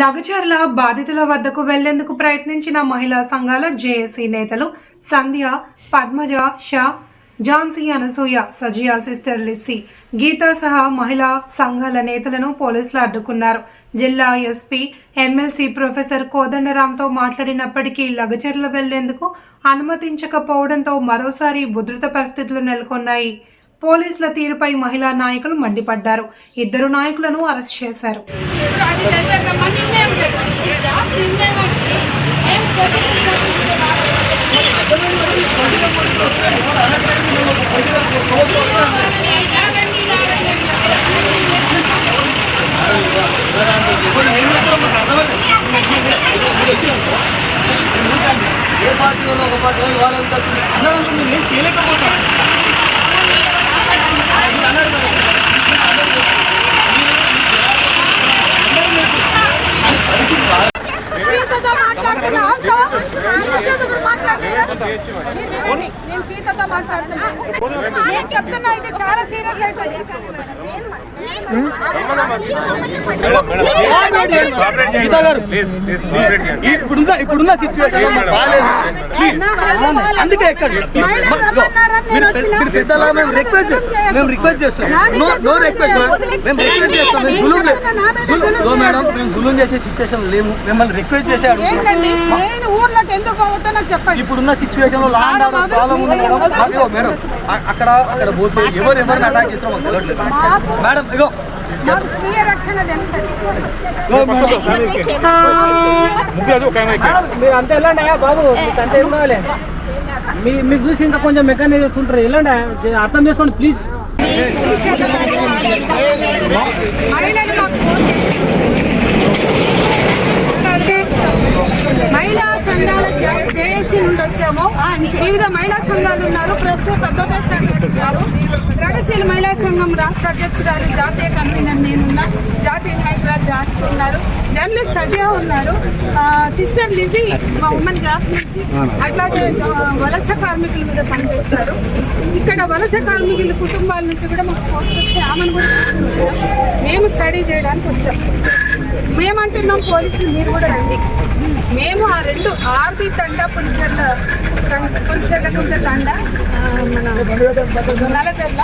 లగచర్ల బాధితుల వద్దకు వెళ్ళేందుకు ప్రయత్నించిన మహిళా సంఘాల జేఏసీ నేతలు సంధ్య పద్మజ షా ఝాన్సీ అనసూయ సజియా సిస్టర్ లిస్సీ గీతా సహా మహిళా సంఘాల నేతలను పోలీసులు అడ్డుకున్నారు. జిల్లా ఎస్పీ ఎమ్మెల్సీ ప్రొఫెసర్ కోదండరాంతో మాట్లాడినప్పటికీ లగచర్ల వెళ్ళేందుకు అనుమతించకపోవడంతో మరోసారి ఉధృత పరిస్థితులు నెలకొన్నాయి. పోలీసుల తీరుపై మహిళా నాయకులు మండిపడ్డారు. ఇద్దరు నాయకులను అరెస్ట్ చేశారు. అది చదివాకమ్మా నిన్నేం చెప్పాలి నిన్నేమంటే ఏం ఏ పార్టీ వాళ్ళు ఒక పార్టీ వాళ్ళు వాళ్ళంతా అన్నారంటే మేము ఏం చేయలేకపోతాం నేను సీతతో మాట్లాడుతున్నా నేను చెప్తున్నా అయితే చాలా సీరియస్ అవుతుంది గీతా గారు ఇప్పుడున్న ఇప్పుడున్న సిచ్యువేషన్ బాగాలేదు ప్లీజ్ అందుకే ఎక్కడ? మీరు పెద్దలా మేము రిక్వెస్ట్ చేస్తాం. మేము రిక్వెస్ట్ చేస్తాం. నా రిక్వెస్ట్. మేము రిక్వెస్ట్ చేస్తాం. మేము జులుం లేదు మేడం. మేము జులుం చేసే సిచ్యువేషన్ లేము. మిమ్మల్ని రిక్వెస్ట్ చేసే ఏంటండి? అడుగుతున్నాం నేను ఊర్లోకి ఎందుకు అవుతానో చెప్పండి. ఇప్పుడున్న సిచ్యువేషన్లో లా అండ్ ఆర్డర్ ప్రాబ్లం ఉంది మేడం మేడం అక్కడ అక్కడ పోతే ఎవరు ఎవరిని అటాక్ చేస్తారో మాకు తెలియట్లేదు. మేడం ఇగో. మీరు అంతా వెళ్ళండి బాబు. అంతా మీ చూసి ఇంకా కొంచెం మెకానిక్ చేస్తుంటారు. వెళ్ళండి అర్థం చేసుకోండి ప్లీజ్ మహిళా సంఘాల జేఏసీ నుండి వచ్చాము. వివిధ మహిళా సంఘాలు ఉన్నారు. ప్రస్తుతం ఉన్నారు ఎస్సీల మహిళా సంఘం రాష్ట్ర అధ్యక్షురాలు జాతీయ కన్వీనర్ నేనున్నా జాతీయ నాయకురాలు జాన్సీ ఉన్నారు జర్నలిస్ట్ సజయా ఉన్నారు. సిస్టర్ లిజీ మా ఉమెన్ జాత్ నుంచి అట్లాగే వలస కార్మికుల మీద పనిచేస్తారు. ఇక్కడ వలస కార్మికుల కుటుంబాల నుంచి కూడా మాకు ఫోన్ చేస్తే ఆమెను కూడా మేము స్టడీ చేయడానికి వచ్చాం. మేమంటున్నాం పోలీసులు మీరు కూడా రండి. మేము ఆ రెండు ఆర్బీ తండ పులిచెర్ల పులిచెర్ల కొంచెం తండ మన నలజల్ల